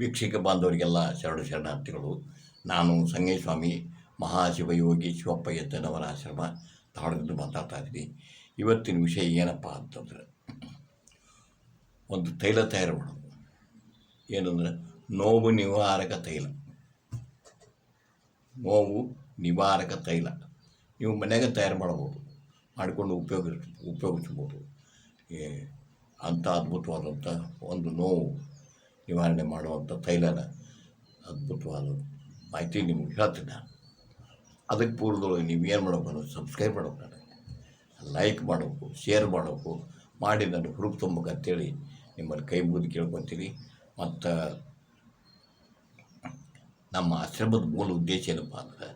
ವೀಕ್ಷಕ ಬಾಂಧವರಿಗೆಲ್ಲ ಶರಣ ಶರಣಾರ್ಥಿಗಳು, ನಾನು ಸಂಗೇಸ್ವಾಮಿ ಮಹಾಶಿವಯೋಗಿ ಶಿವಪ್ಪ ಎತ್ತನವರ ಆಶ್ರಮ ತಾಳದಿಂದ ಮಾತಾಡ್ತಾ ಇದ್ದೀನಿ. ಇವತ್ತಿನ ವಿಷಯ ಏನಪ್ಪ ಅಂತಂದ್ರೆ, ಒಂದು ತೈಲ ತಯಾರು ಮಾಡೋದು. ಏನಂದ್ರೆ, ನೋವು ನಿವಾರಕ ತೈಲ. ನೋವು ನಿವಾರಕ ತೈಲ. ನೀವು ಮನೆಗೆ ತಯಾರು ಮಾಡ್ಬೋದು, ಮಾಡಿಕೊಂಡು ಉಪಯೋಗಿಸ್, ಉಪಯೋಗಿಸ್ಬೋದು. ಅಂಥ ಅದ್ಭುತವಾದಂಥ ಒಂದು ನೋವು. ನಿವಾರಣೆ ಮಾಡುವಂಥ ತೈಲನ ಅದ್ಭುತವಾದ ಮಾಹಿತಿ ನಿಮ್ಗೆ ಹೇಳ್ತೀನಿ ನಾನು. ಅದಕ್ಕೆ ಪೂರ್ವದೊಳಗೆ ನೀವು ಏನು ಮಾಡಬೇಕು ಸಬ್ಸ್ಕ್ರೈಬ್ ಮಾಡಬೇಕು ನನಗೆ. ಲೈಕ್ ಮಾಡಬೇಕು ಶೇರ್ ಮಾಡಬೇಕು, ಮಾಡಿ ನನಗೆ ಹುರುಪು ತುಂಬಬೇಕು ಅಂತೇಳಿ ನಿಮ್ಮಲ್ಲಿ ಕೈ ಮುಗಿದು ಕೇಳ್ಕೊತೀನಿ. ಮತ್ತು ನಮ್ಮ ಆಶ್ರಮದ ಮೂಲ ಉದ್ದೇಶ ಏನಪ್ಪ ಅಂದ್ರೆ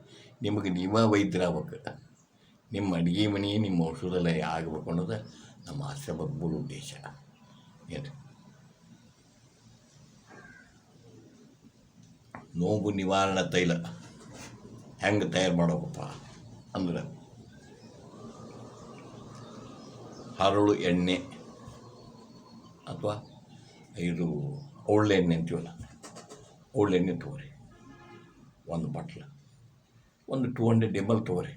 ನಿಮಗೆ ನೀವೇ ವೈದ್ಯರಾಗಬೇಕು. ನಿಮ್ಮ ಅಡುಗೆ ಮನೆ, ನಿಮ್ಮ ಔಷಧಾಲಯ ಆಗಬೇಕು ಅನ್ನೋದು ನಮ್ಮ ಆಶ್ರಮದ ಮೂಲ ಉದ್ದೇಶ. ಏನು ನೋವು ನಿವಾರಣಾ ತೈಲ. ಹೆಂಗೆ ತಯಾರು ಮಾಡಬೇಕಪ್ಪ? ಅಂದ್ರೆ ಹರಳು ಎಣ್ಣೆ ಅಥವಾ ಇದು ಎಣ್ಣೆ ಅಂತೀವಲ್ಲ ಎಣ್ಣೆ ತೊಗೊರಿ. ಒಂದು ಬಾಟ್ಲ, ಒಂದು ಟೂ ಹಂಡ್ರೆಡ್ ಎಂ ಎಲ್ ತೊಗೊರಿ.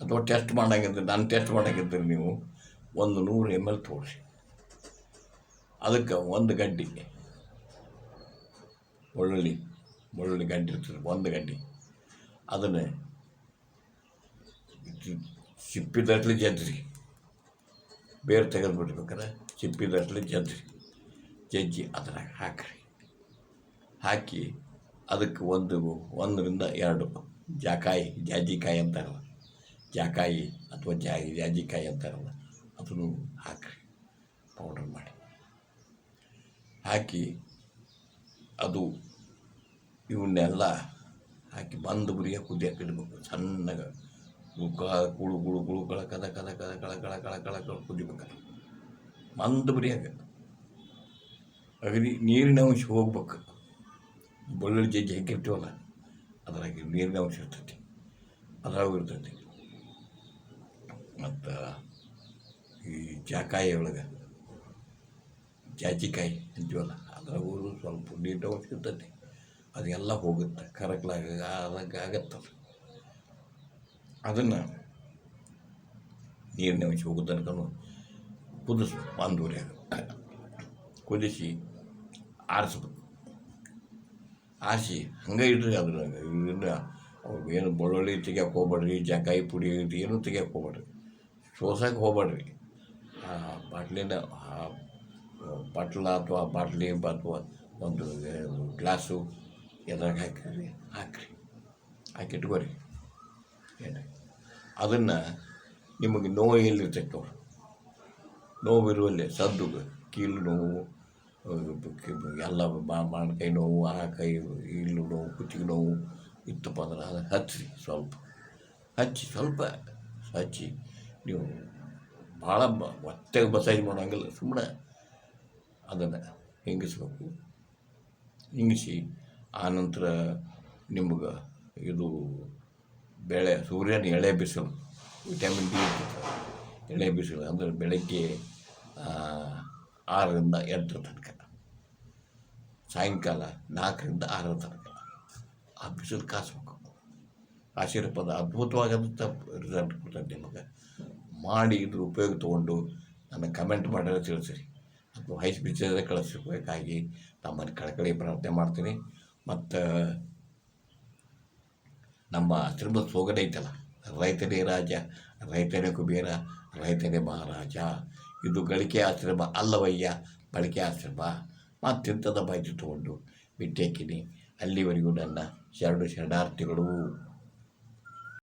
ಅಥವಾ ಟೆಸ್ಟ್ ಮಾಡೋಂಗಿದ್ರೆ ನಾನು ಟೆಸ್ಟ್ ಮಾಡಂಗಿದ್ರೆ ನೀವು ಒಂದು ನೂರು ಎಂ ಎಲ್ ತೊಗೊಳ್ರಿ ಅದಕ್ಕೆ ಒಂದು ಗಡ್ಡಿ ಬೆಳ್ಳುಳ್ಳಿ ಬೆಳ್ಳುಳ್ಳಿ ಗಂಡಿ ಇರ್ತದೆ, ಒಂದು ಗಂಡಿ. ಅದನ್ನು ಸಿಪ್ಪಿದಟ್ಲಿ ಜಜ್ರಿ. ಬೇರೆ ತೆಗೆದು ಬಿಡ್ಬೇಕಾರೆ ಸಿಪ್ಪಿದಟ್ಲಿ ಜಜ್ರಿ. ಜಜ್ಜಿ ಅದ್ರಾಗ ಹಾಕ್ರಿ. ಹಾಕಿ ಅದಕ್ಕೆ ಒಂದು, ಒಂದರಿಂದ ಎರಡು ಜಾಕಾಯಿ, ಜಾಜಿಕಾಯಿ ಅಂತಾರಲ್ಲ. ಜಾಕಾಯಿ ಅಥವಾ ಜಾ, ಜಾಜಿಕಾಯಿ ಅಂತಾರಲ್ಲ, ಅದನ್ನು ಹಾಕ್ರಿ. ಪೌಡರ್ ಮಾಡಿ. ಹಾಕಿ ಅದು ಇವನ್ನೆಲ್ಲ ಹಾಕಿ ಬಂದು ಬುರಿಯ ಕುದಿಯಕ್ಕೆ ಇಡಬೇಕು. ಸಣ್ಣಗೆ ಗುಳ, ಗುಳು ಗುಳು, ಕಳ, ಕದ ಕದ ಕದ, ಕಳ ಕಳ ಕಳ ಕಳ ಕಳ ಕುದಿಬೇಕು ಮಂದ ಬರಿಯಾಗ ಅಗದಿ ನೀರಿನ ಅಂಶ ಹೋಗ್ಬೇಕು. ಬೆಳ್ಳುಳ್ಳಿ ಜಜ್ಜಿ ಹಾಕಿರ್ತೀವಲ್ಲ ಅದ್ರಾಗ ನೀರಿನ ಅಂಶ ಇರ್ತೈತಿ. ಅದ್ರಾಗೂ ಇರ್ತೈತಿ. ಮತ್ತು ಈ ಜಾಕಾಯಿ ಒಳಗೆ, ಜಾಜಿಕಾಯಿ ಅಂತೀವಲ್ಲ, ಅದ್ರಾಗೂ ಸ್ವಲ್ಪ ನೀರಿನ ಅಂಶ ಇರ್ತೈತಿ. ಅದೆಲ್ಲ ಹೋಗುತ್ತೆ ಕರಕ್ಲಾಗ ಆದಂಗೆ ಆಗತ್ತದು ಅದನ್ನು ನೀರಿನ ಅಂಶ ಹೋಗೋ ತನಕ ಕುದಿಸ್ ಒಂದೂವರೆ ಕುದಿಸಿ ಆರಿಸ್ಬೇಕು. ಆರಿಸಿ ಹಂಗೆ ಇಡ್ರಿ ಅದ್ರಾಗ ಏನು ಬೆಳ್ಳುಳ್ಳಿ ತೆಗಿಯಕ್ಕೆ ಹೋಗ್ಬೇಡ್ರಿ, ಜಕಾಯಿ ಪುಡಿ ಏನು ತೆಗಿಯಕ್ಕೆ ಹೋಗ್ಬೇಡ್ರಿ. ಸೋಸಕ್ಕೆ ಹೋಗ್ಬೇಡ್ರಿ. ಆ ಬಾಟ್ಲಿನ ಆ, ಬಾಟ್ಲ ಅಥವಾ ಬಾಟ್ಲಿ ಅಥವಾ ಒಂದು ಗ್ಲಾಸು ಎದ್ರಾಗ ಹಾಕಿರಿ ಹಾಕ್ರಿ ಹಾಕಿ ಇಟ್ಕೋರಿ ಏನು ಅದನ್ನು ನಿಮಗೆ ನೋವು ಎಲ್ಲಿರ್ತೈತೆ ನೋಡ್ರಿ ನೋವು ಇರುವಲ್ಲೇ ಸದ್ದು ಕೀಲು ನೋವು ಎಲ್ಲ ಕೈ ನೋವು ಆ ಕೈ, ಇಲ್ಲು ನೋವು, ಕುತ್ತಿಗೆ ನೋವು, ಇತ್ತಪ್ಪ ಅಂದ್ರೆ ಅದನ್ನು ಹಚ್ಚಿರಿ ಸ್ವಲ್ಪ. ಹಚ್ಚಿ ಸ್ವಲ್ಪ ಹಚ್ಚಿ ನೀವು ಭಾಳ ಒತ್ತೆ ಮಸಾಜ್ ಮಾಡೋಂಗಿಲ್ಲ ಸುಮ್ಮನೆ ಅದನ್ನು ಹಿಂಗಿಸ್ಬೇಕು. ಹಿಂಗಿಸಿ ಆನಂತರ ನಿಮ್ಗೆ ಇದು ಬೆಳೆ, ಸೂರ್ಯನ ಎಳೆ ಬಿಸಿಲು, ವಿಟಮಿನ್ ಡಿ ಎಳೆ ಬಿಸಿಲು ಅಂದರೆ ಬೆಳಗ್ಗೆ ಆರರಿಂದ ಎಂಟರ ತನಕ. ಸಾಯಂಕಾಲ ನಾಲ್ಕರಿಂದ ಆರರ ತನಕ. ಆ ಬಿಸಿಲು ಕಾಸ್ಬೇಕು. ಆಶೀರ್ವಾದ, ಅದ್ಭುತವಾದಂಥ ರಿಸಲ್ಟ್ ಕೊಡ್ತಾರೆ ನಿಮಗೆ. ಮಾಡಿ ಇದ್ರ ಉಪಯೋಗ ತೊಗೊಂಡು ನನಗೆ ಕಮೆಂಟ್ ಮಾಡಿದ್ರೆ ತಿಳಿಸಿರಿ. ಅಥವಾ ಹೈಸ್ ಬಿಚ್ಚದೇ ಕಳಿಸಬೇಕಾಗಿ ತಮ್ಮಲ್ಲಿ ಕಳಕಳಿ ಪ್ರಾರ್ಥನೆ ಮಾಡ್ತೀನಿ. ಮತ್ತು ನಮ್ಮ ತಿರುಮಲ ಸ್ಲೋಗನ್ ಐತಲ್ಲ, ರೈತನೇ ರಾಜ, ರೈತನೇ ಕುಬೇರ, ರೈತನೇ ಮಹಾರಾಜ. ಇದು ಗಳಿಕೆ ಆಶ್ರಮ ಅಲ್ಲವಯ್ಯ ಬಳಕೆ ಆಶ್ರಮ. ಮತ್ತಿಂಥದ ಮಾಹಿತಿ ತಗೊಂಡು ಬಿಟ್ಟೇಕಿನಿ. ಅಲ್ಲಿವರೆಗೂ ನನ್ನ ಶರಣು ಶರಣಾರ್ಥಿಗಳು.